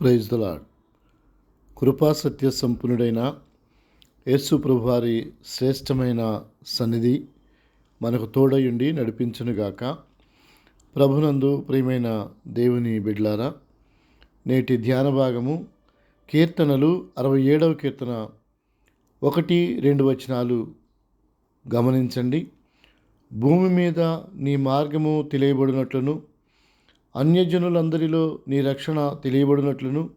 Praise the Lord కృపా సత్య సంపన్నుడైన యేసు ప్రభువారి శ్రేష్టమైన సన్నిధి మనకు తోడయుండి నడిపించునుగాక ప్రభునందు ప్రియమైన దేవుని బిడ్లారా నేటి ధ్యాన భాగము కీర్తనలు అరవై ఏడవ కీర్తన ఒకటి రెండు వచనాలు గమనించండి. భూమి మీద నీ మార్గము తెలియబడినట్లును అన్యజనులందరిలో నీ రక్షణ తెలియబడినట్లును.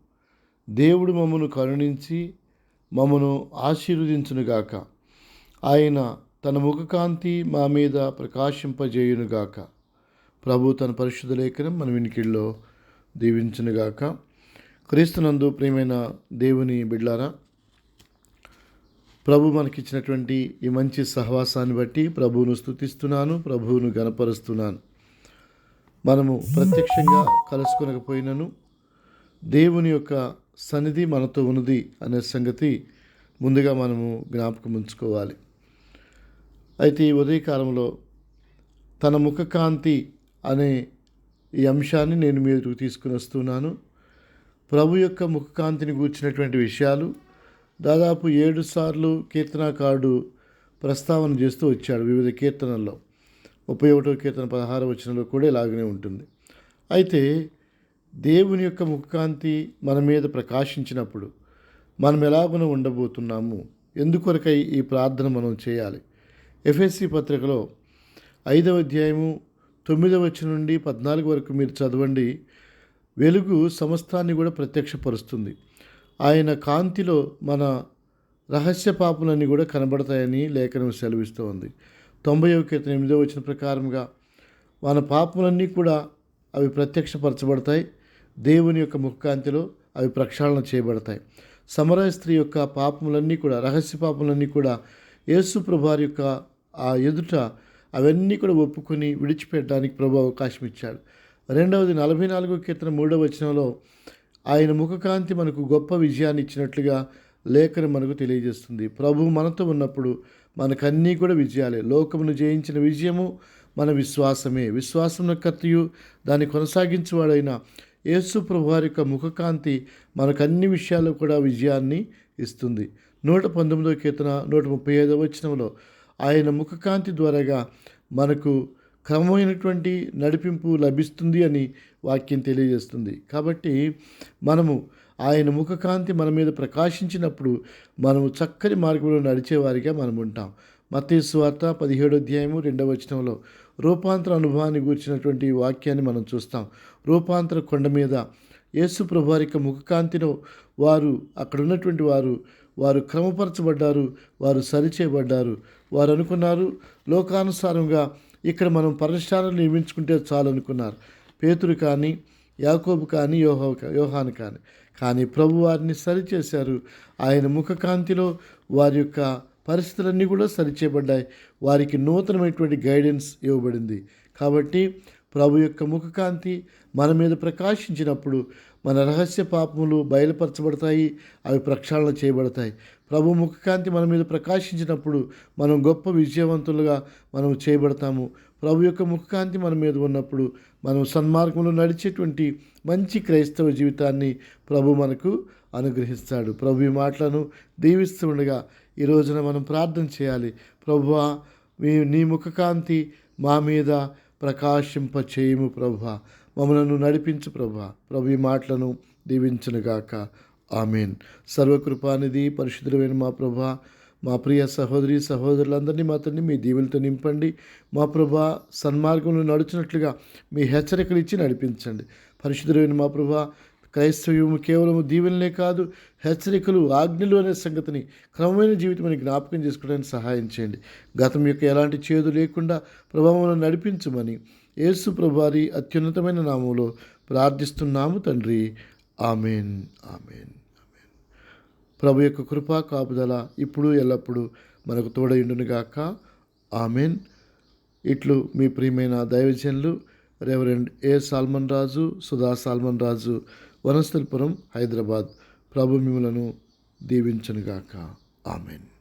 దేవుడు మమ్మను కరుణించి మమ్మను ఆశీర్వదించునుగాక. ఆయన తన ముఖకాంతి మా మీద ప్రకాశింపజేయునుగాక. ప్రభు తన పరిశుద్ధ లేఖనం మన వినికిల్లో దీవించునుగాక. క్రీస్తునందు ప్రియమైన దేవుని బిడ్లారా ప్రభు మనకిచ్చినటువంటి ఈ మంచి సహవాసాన్ని బట్టి ప్రభువును స్థుతిస్తున్నాను ప్రభువును గనపరుస్తున్నాను మనము ప్రత్యక్షంగా కలుసుకొనకపోయినను దేవుని యొక్క సన్నిధి మనతో ఉన్నది అనే సంగతి ముందుగా మనము జ్ఞాపకం ఉంచుకోవాలి. అయితే ఈ ఉదయకాలంలో తన ముఖకాంతి అనే ఈ అంశాన్ని నేను మీరు తీసుకుని వస్తున్నాను. ప్రభు యొక్క ముఖకాంతిని గూర్చినటువంటి విషయాలు దాదాపు ఏడు సార్లు కీర్తనాకారుడు ప్రస్తావన చేస్తూ వచ్చాడు వివిధ కీర్తనల్లో. ముప్పై ఒకటో కీర్తన పదహారు వచనంలో కూడా ఇలాగనే ఉంటుంది. అయితే దేవుని యొక్క ముఖకాంతి మన మీద ప్రకాశించినప్పుడు మనం ఎలాగున ఉండబోతున్నాము? ఎందుకొరకై ఈ ప్రార్థన మనం చేయాలి? ఎఫ్ఎస్సి పత్రికలో ఐదవ అధ్యాయము తొమ్మిదవ వచనం నుండి పద్నాలుగు వరకు మీరు చదవండి. వెలుగు సమస్తాన్ని కూడా ప్రత్యక్షపరుస్తుంది. ఆయన కాంతిలో మన రహస్య పాపులన్నీ కూడా కనబడతాయని లేఖనం సెలవిస్తూ ఉంది తొంభైవ కీర్తన ఎనిమిదో వచ్చిన ప్రకారంగా మన పాపములన్నీ కూడా అవి ప్రత్యక్షపరచబడతాయి. దేవుని యొక్క ముఖకాంతిలో అవి ప్రక్షాళన చేయబడతాయి. సమరయ స్త్రీ యొక్క పాపములన్నీ కూడా రహస్య పాపములన్నీ కూడా యేసు ప్రభారి యొక్క ఆ ఎదుట అవన్నీ కూడా ఒప్పుకొని విడిచిపెట్టడానికి ప్రభు అవకాశం ఇచ్చాడు. రెండవది నలభై నాలుగో కీర్తన మూడవ వచనంలో ఆయన ముఖకాంతి మనకు గొప్ప విజయాన్ని ఇచ్చినట్లుగా లేఖను మనకు తెలియజేస్తుంది. ప్రభు మనతో ఉన్నప్పుడు మనకన్నీ కూడా విజయాలే. లోకమును జయించిన విజయము మన విశ్వాసమే. విశ్వాసం కర్తయు దాన్ని కొనసాగించేవాడైన యేసు ప్రభువారి యొక్క ముఖకాంతి మనకు అన్ని విషయాల్లో కూడా విజయాన్ని ఇస్తుంది. నూట పంతొమ్మిదో కీర్తన నూట ముప్పై ఐదవ వచనంలో ఆయన ముఖకాంతి ద్వారాగా మనకు క్రమమైనటువంటి నడిపింపు లభిస్తుంది అని వాక్యం తెలియజేస్తుంది. కాబట్టి మనము ఆయన ముఖకాంతి మన మీద ప్రకాశించినప్పుడు మనము చక్కని మార్గంలో నడిచేవారిగా మనం ఉంటాం. మతేసు వార్త పదిహేడో అధ్యాయము రెండవ వచనంలో రూపాంతర అనుభవాన్ని గూర్చినటువంటి వాక్యాన్ని మనం చూస్తాం. రూపాంతర కొండ మీద యేసు ప్రభువారి యొక్క ముఖకాంతిలో వారు అక్కడ ఉన్నటువంటి వారు వారు క్రమపరచబడ్డారు వారు సరిచేయబడ్డారు వారు అనుకున్నారు. లోకానుసారంగా ఇక్కడ మనం పరిష్కారం నియమించుకుంటే చాలు అనుకున్నారు. పేతురు కానీ యాకోబు కానీ యోహో యోహాను కానీ. కానీ ప్రభు వారిని సరిచేశారు. ఆయన ముఖకాంతిలో వారి యొక్క పరిస్థితులన్నీ కూడా సరిచేయబడ్డాయి. వారికి నూతనమైనటువంటి గైడెన్స్ ఇవ్వబడింది. కాబట్టి ప్రభు యొక్క ముఖకాంతి మన మీద ప్రకాశించినప్పుడు మన రహస్య పాపములు బయలుపరచబడతాయి అవి ప్రక్షాళన చేయబడతాయి. ప్రభు ముఖకాంతి మన మీద ప్రకాశించినప్పుడు మనం గొప్ప విజయవంతులుగా మనం చేయబడతాము. ప్రభు యొక్క ముఖకాంతి మన మీద ఉన్నప్పుడు మనం సన్మార్గంలో నడిచేటువంటి మంచి క్రైస్తవ జీవితాన్ని ప్రభు మనకు అనుగ్రహిస్తాడు. ప్రభు ఈ మాటలను దీవిస్తూ ఉండగా ఈ రోజున మనం ప్రార్థన చేయాలి. ప్రభువా మీ నీ ముఖకాంతి మా మీద ప్రకాశింప చేయము ప్రభు. మమ్మలను నడిపించు ప్రభా. ప్రభు ఈ మాటలను దీవించనుగాక ఆమెన్. సర్వకృపానిధి పరిశుద్ధమైన మా ప్రభా మా ప్రియ సహోదరి సహోదరులందరినీ మాత్రమే మీ దీవులతో నింపండి. మా ప్రభా సన్మార్గంలో నడుచున్నట్లుగా మీ హెచ్చరికలు ఇచ్చి నడిపించండి. పరిశుద్ధమైన మా ప్రభా క్రైస్తవ్యము కేవలం దీవెనలే కాదు హెచ్చరికలు ఆజ్ఞలు అనే సంగతిని క్రమమైన జీవితం జ్ఞాపకం చేసుకోవడానికి సహాయం చేయండి. గతం యొక్క ఎలాంటి చేదు లేకుండా ప్రభావం నడిపించమని యేసు ప్రభారి అత్యున్నతమైన నామంలో ప్రార్థిస్తున్నాము తండ్రి. ఆమెన్. ఆమెన్. ఆమెన్. ప్రభు యొక్క కృపా కాపుదల ఇప్పుడు ఎల్లప్పుడూ మనకు తోడయుండునుగాక. ఆమెన్. ఇట్లు మీ ప్రియమైన దైవజనులు reverend A Solomon Raju Sudha Solomon Raju Vanasthalipuram Hyderabad. ప్రభు మిమ్మలను దీవించనుగాక. ఆమెన్.